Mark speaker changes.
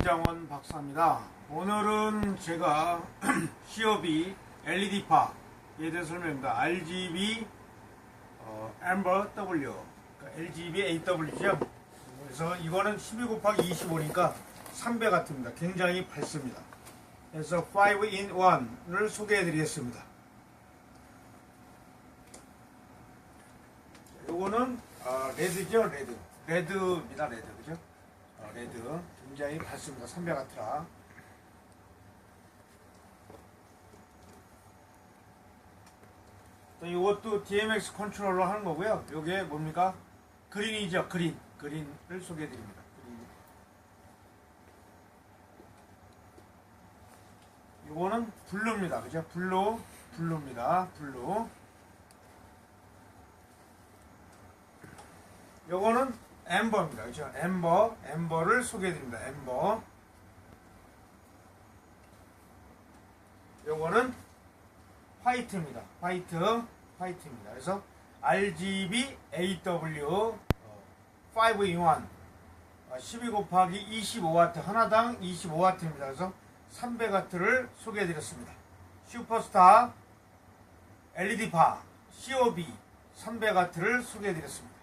Speaker 1: 이장원 박사입니다. 오늘은 제가 COB LED파에 대해서 설명합니다. RGB 어, Amber W 그러니까 RGB AW죠. 그래서 이거는 12 곱하기 25니까 3배 같습니다. 굉장히 밝습니다. 그래서 5 in 1을 소개해 드리겠습니다. 요거는 아, 레드죠, 레드. 레드입니다, 레드. 그죠? 어, 레드. 굉장히 밝습니다. 300 같으라. 또 이것도 DMX 컨트롤러 하는 거고요. 요게 뭡니까? 그린이죠, 그린. 그린을 소개해 드립니다. 그린. 요거는 블루입니다. 그죠? 블루. 블루입니다. 블루. 요거는 엠버입니다. 그죠? 엠버, 엠버를 소개해 드립니다. 엠버. 요거는 화이트입니다. 화이트, 화이트입니다. 그래서 RGB AW 5 in 1 12 곱하기 25W 하나당 25W입니다. 그래서 300W를 소개해 드렸습니다. 슈퍼스타 LED파 COB 300W를 소개해 드렸습니다.